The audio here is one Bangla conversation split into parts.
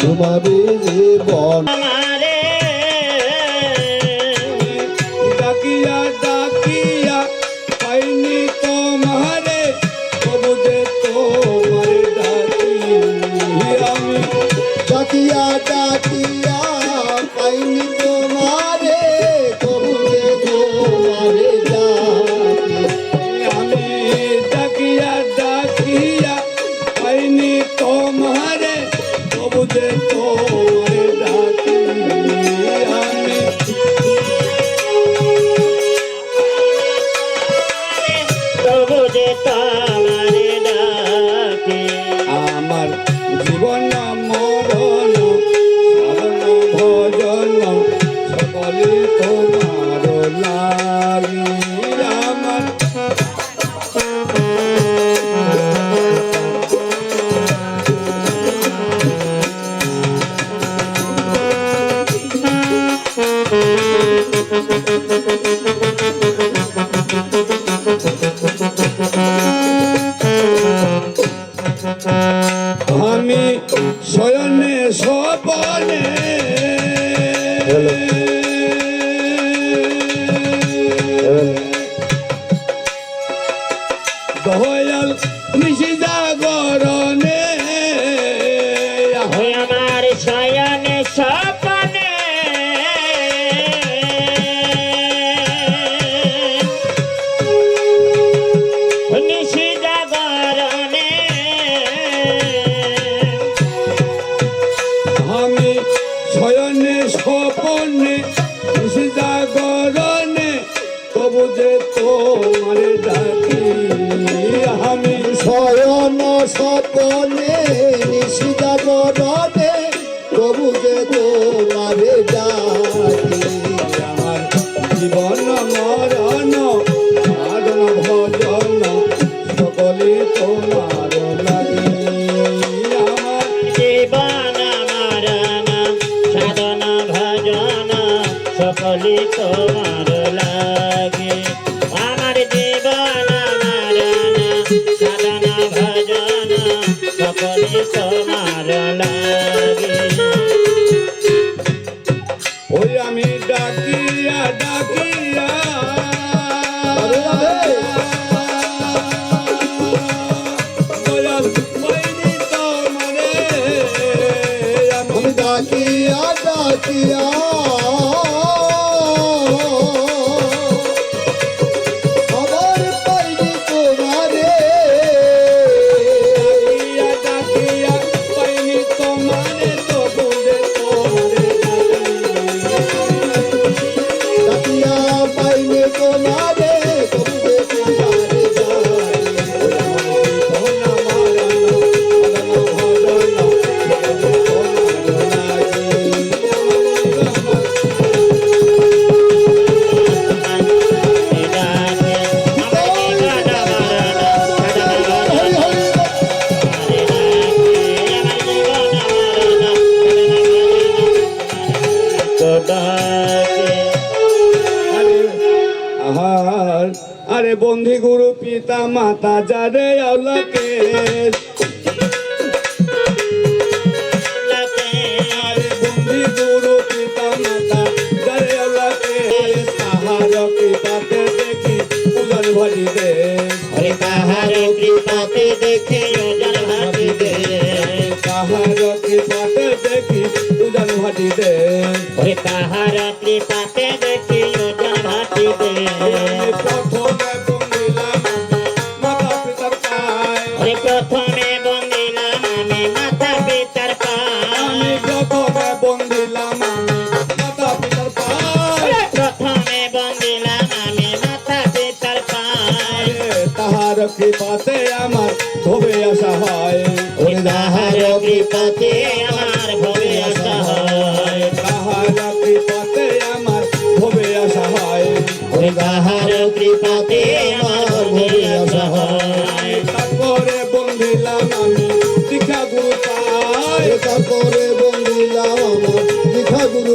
তোমার জীবন আমি শয়নে সপনে দহয়াল নিশিদা গরণে। হয়ানা শয়নে স্বপনে জাগরণে তবু যে डाकिया डाकिया আরে বন্ধি গুরু পিতা মাতা যারে আওলাকে দেখি দুজন ভাটি দে। তাহার কৃপাতে দে। যাহার আমার আসা হয়। ওরে যাহার কৃপাতে আমার ভবে আসা হয়। তাহার কৃপাতে আমার ভবে আসা হয়। ওরে যাহার কৃপাতে আমার ভবে আসা হয়। তারপরে বন্ধিলাম আমি দীক্ষা গুরু তারপরে বন্ধিলাম আমার দীক্ষা গুরু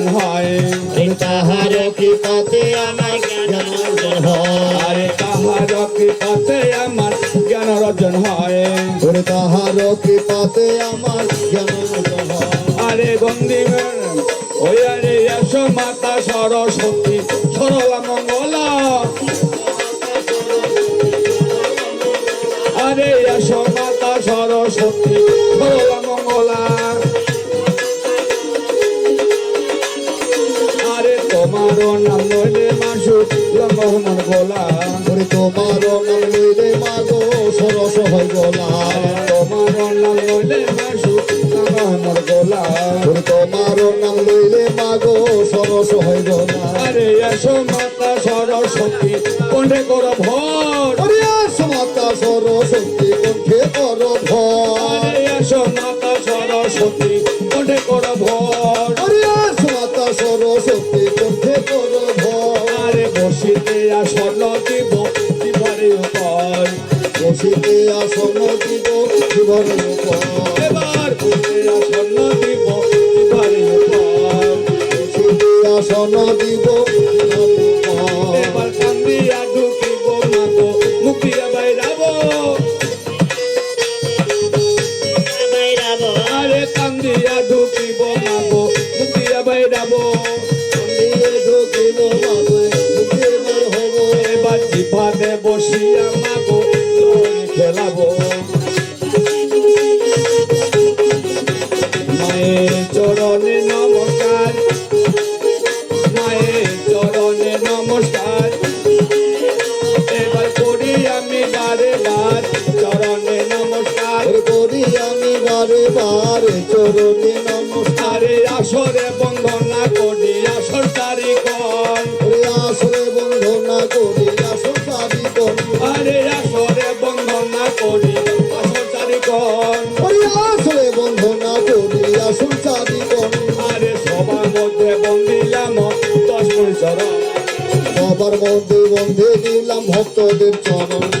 অর্জন হয় তাহার কৃপাতে আমার জ্ঞান অর্জন হয়। আরে তাহার কৃপাতে আমার জ্ঞান অর্জন হয়। ওরে তাহার কৃপাতে আমার জ্ঞান অর্জন হয়। আরে বন্দি ওই আরে এসো মাতা সরস্বতী সরলা মঙ্গলা। আরে এসো মাতা সরস্বতী সরলা নাম লইলে মাগো সরস গলা আরে এসো মাতা সরস্বতী কোণে কর ভর। আস মাতা সরস্বতী কণ্ঠে কর ভয় আরে এসো মাতা সরস্বতী কোণে কর ভর। আস মাতা সরস্বতী কণ্ঠে কর ভয় আরে বসিতে আসন দিব দিবারে উপর বসিতে আসন দিব জীবনের উপর এবার বসিতে আসন দিব আসন দিব। বসিয়া মাগো খেলাবো। আমি বারে বারে চরণে নমস্কার আসরে বন্দনা করি আসর তারিখ ওরে আসরে বন্ধনা করি আসর সারি করি আরে আসরে বন্দনা করি আসর তারিখ ওরে আসরে বন্ধনা করি আসর সারি করি আরে সবার মধ্যে বন্দিলাম দশ পরিসর সবার মধ্যে বন্ধে দিলাম ভক্তদের চরণ।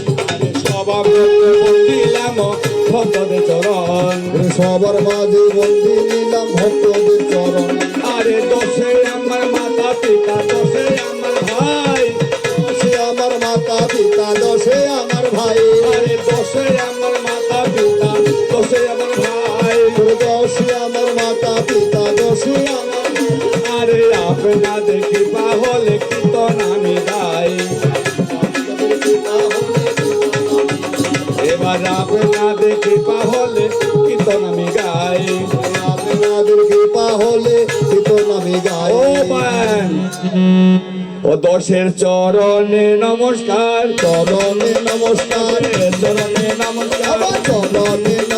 সবার মাঝে বন্ধে নিলাম ভক্তদের চরণ। আরে দশে আমার মাতা পিতা দশে আমার ভাই। সে আমার মাতা পিতা দশে আমার ভাই। আরে দশে আমার মাতা পিতা দশে আমার ভাই। দশে আমার মাতা পিতা দশে আমার আরে আপনা দেখি হলে কীর্তন আমি গাই এবার আপনা দেখি হলে কীর্তন গাই। কৃপা হলে গাই ও দশের চরণে নমস্কার। চরণে নমস্কার। চরণে নমস্কার। চরণে